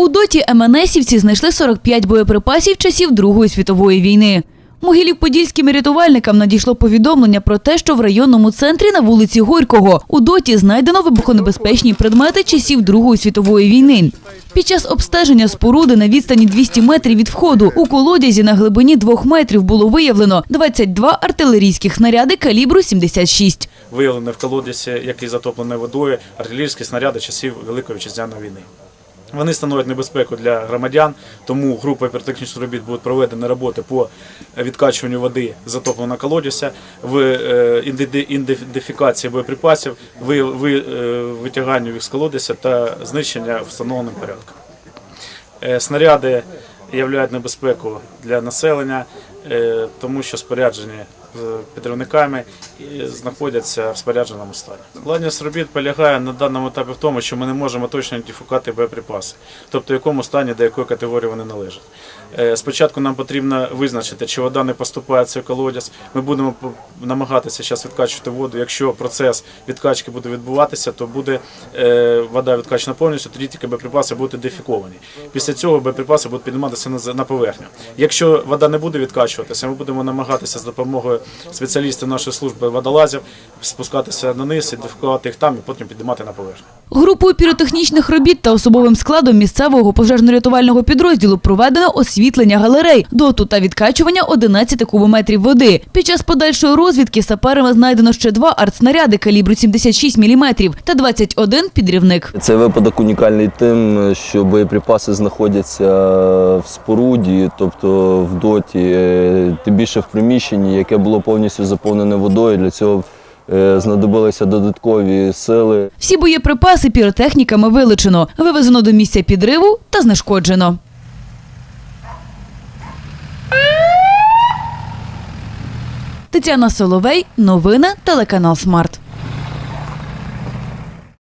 У доті МНСівці знайшли 45 боєприпасів часів Другої світової війни. Могилів-подільським рятувальникам надійшло повідомлення про те, що в районному центрі на вулиці Горького у доті знайдено вибухонебезпечні предмети часів Другої світової війни. Під час обстеження споруди на відстані 200 метрів від входу у колодязі на глибині 2 метрів було виявлено 22 артилерійських снаряди калібру 76. виявлені в колодязі, який затоплений водою, артилерійські снаряди часів Великої Вітчизняної війни. Вони становлять небезпеку для громадян, тому група піротехнічних робіт будуть проведені роботи по відкачуванню води затопленого колодязя, в е, ідентифікації боєприпасів, е, витяганню їх з колодязя та знищення встановленим порядком. Е, Снаряди являють небезпеку для населення, тому що споряджені підривниками і знаходяться в спорядженому стані. Складність робіт полягає на даному етапі в тому, що ми не можемо точно ідентифікувати боєприпаси, тобто в якому стані до якої категорії вони належать. Е, Спочатку нам потрібно визначити, чи вода не поступає в цей колодязь. Ми будемо намагатися зараз відкачувати воду. Якщо процес відкачки буде відбуватися, то буде е, вода відкачана повністю, тоді тільки боєприпаси будуть ідентифіковані. Після цього боєприпаси будуть підніматися на поверхню. Якщо вода не буде відкачуватися, ми будемо намагатися з допомогою спеціалістів нашої служби водолазів спускатися на низ, ідентифікувати їх там і потім піднімати на поверхню. Групою піротехнічних робіт та особовим складом місцевого пожежно-рятувального підрозділу проведено освітлення галерей, доту та відкачування 11 кубометрів води. Під час подальшої розвідки саперами знайдено ще два артснаряди калібру 76 мм та 21 підрівник. Цей випадок унікальний тим, що боєприпаси знаходяться в споруді, тобто в доті, е, тим більше в приміщенні, яке було повністю заповнене водою. Для цього е, знадобилися додаткові сили. Всі боєприпаси піротехніками вилучено, вивезено до місця підриву та знешкоджено. Тетяна Соловей, новини, телеканал Смарт.